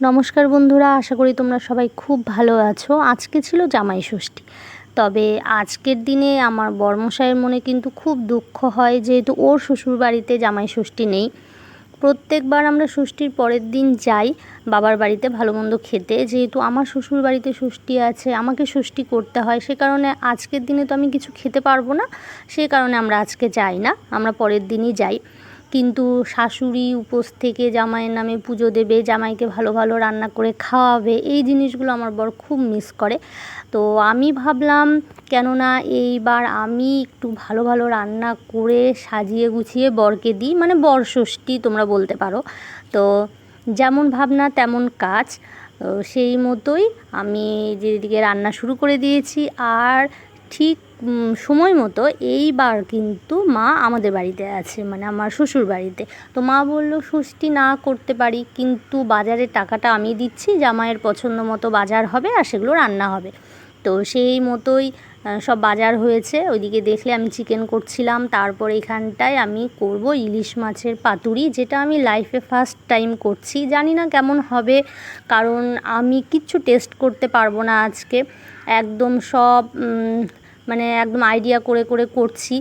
নমস্কার বন্ধুরা, আশা করি তোমরা সবাই খুব ভালো আছো। আজকে ছিল জামাই ষষ্ঠী। তবে আজকের দিনে আমার বর্মশাইয়ের মনে কিন্তু খুব দুঃখ হয়, যেহেতু ওর শ্বশুর বাড়িতে জামাই ষষ্ঠী নেই। প্রত্যেকবার আমরা ষষ্ঠীর পরের দিন যাই বাবার বাড়িতে ভালো মন্দ খেতে। যেহেতু আমার শ্বশুর বাড়িতে ষষ্ঠী আছে, আমাকে ষষ্ঠী করতে হয়। সে কারণে আজকের দিনে তো আমি কিছু খেতে পারব না, সে কারণে আমরা আজকে যাই না, আমরা পরের দিনই যাই। কিন্তু শাশুড়ি উপোস থেকে জামাইয়ের নামে পুজো দেবে, জামাইকে ভালো ভালো রান্না করে খাওয়াবে, এই জিনিসগুলো আমার বর খুব মিস করে। তো আমি ভাবলাম, কেননা এইবার আমি একটু ভালো ভালো রান্না করে সাজিয়ে গুছিয়ে বরকে দিই মানে বর ষষ্ঠী তোমরা বলতে পারো। তো যেমন ভাবনা তেমন কাজ সেই মতোই আমি যেদিকে রান্না শুরু করে দিয়েছি। আর ঠিক সময় মতো এইবার কিন্তু মা আমাদের বাড়িতে আছে মানে আমার শ্বশুর বাড়িতে। তো মা বলল, ষষ্ঠী না করতে পারি, কিন্তু বাজারের টাকাটা আমি দিচ্ছি, জামাইয়ের পছন্দ মতো বাজার হবে আর সেগুলো রান্না হবে। তো সেই মতোই সব বাজার হয়েছে। ওইদিকে দেখলে আমি চিকেন করছিলাম। তারপর এখানটায় আমি করব ইলিশ মাছের পাতুরি, যেটা আমি লাইফে ফার্স্ট টাইম করছি। জানি না কেমন হবে, কারণ আমি কিচ্ছু টেস্ট করতে পারব না আজকে। একদম সব মানে একদম আইডিয়া করে করে করছি।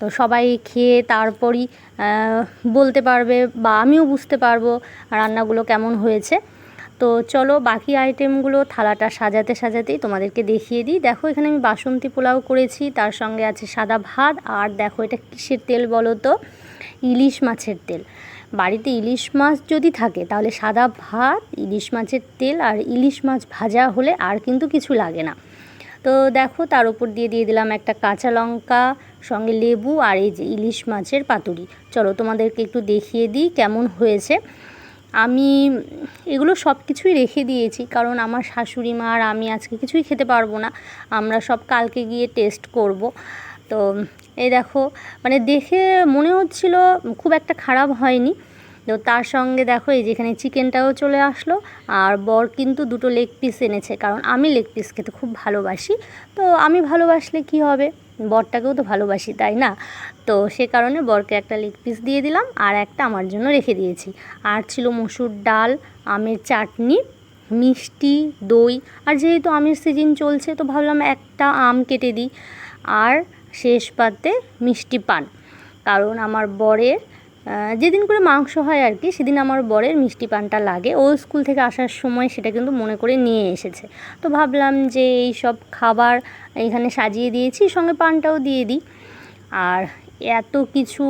তো সবাই খেয়ে তারপরই বলতে পারবে বা আমিও বুঝতে পারব রান্নাগুলো কেমন হয়েছে। তো চলো বাকি আইটেমগুলো থালাটা সাজাতে সাজাতেই তোমাদেরকে দেখিয়ে দিই। দেখো, এখানে আমি বাসন্তী পোলাও করেছি, তার সঙ্গে আছে সাদা ভাত, আর দেখো এটা কিসের তেল বলো তো? ইলিশ মাছের তেল। বাড়িতে ইলিশ মাছ যদি থাকে, তাহলে সাদা ভাত, ইলিশ মাছের তেল, আর ইলিশ মাছ ভাজা হলে আর কিন্তু কিছু লাগে না। তো দেখো, তার উপর দিয়ে দিয়ে দিলাম একটা কাঁচা লঙ্কা, সঙ্গে লেবু, আর এই যে ইলিশ মাছের পাতুরি। চলো তোমাদেরকে একটু দেখিয়ে দিই কেমন হয়েছে। আমি এগুলো সব কিছুই রেখে দিয়েছি, কারণ আমার শাশুড়ি মা আর আমি আজকে কিছুই খেতে পারব না। আমরা সব কালকে গিয়ে টেস্ট করব। তো এই দেখো মানে দেখে মনে হচ্ছিল খুব একটা খারাপ হয়নি। তো তার সঙ্গে দেখো, এই যেখানে চিকেনটাও চলে আসলো, আর বর কিন্তু দুটো লেগ পিস এনেছে, কারণ আমি লেগ পিস খেতে খুব ভালোবাসি। তো আমি ভালোবাসলে কি হবে? বরটাকেও তো ভালোবাসি, তাই না? তো সে কারণে বরকে একটা লেগ পিস দিয়ে দিলাম আর একটা আমার জন্য রেখে দিয়েছি। আর ছিল মসুর ডাল, আমের চাটনি, মিষ্টি, দই, আর যেহেতু আমের সিজন চলছে, তো ভাবলাম একটা আম কেটে দিই। আর শেষ পাতে মিষ্টি পান, কারণ আমার বরের যেদিন করে মাংস হয় আর কি, সেদিন আমার বরের মিষ্টি পানটা লাগে। ও স্কুল থেকে আসার সময় সেটা কিন্তু মনে করে নিয়ে এসেছে। তো ভাবলাম যে এই সব খাবার এখানে সাজিয়ে দিয়েছি, সঙ্গে পানটাও দিয়ে দিই। আর এত কিছু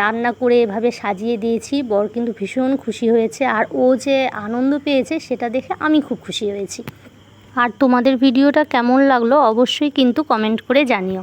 রান্না করে এভাবে সাজিয়ে দিয়েছি, বর কিন্তু ভীষণ খুশি হয়েছে। আর ও যে আনন্দ পেয়েছে, সেটা দেখে আমি খুব খুশি হয়েছি। আর তোমাদের ভিডিওটা কেমন লাগল, অবশ্যই কিন্তু কমেন্ট করে জানিও।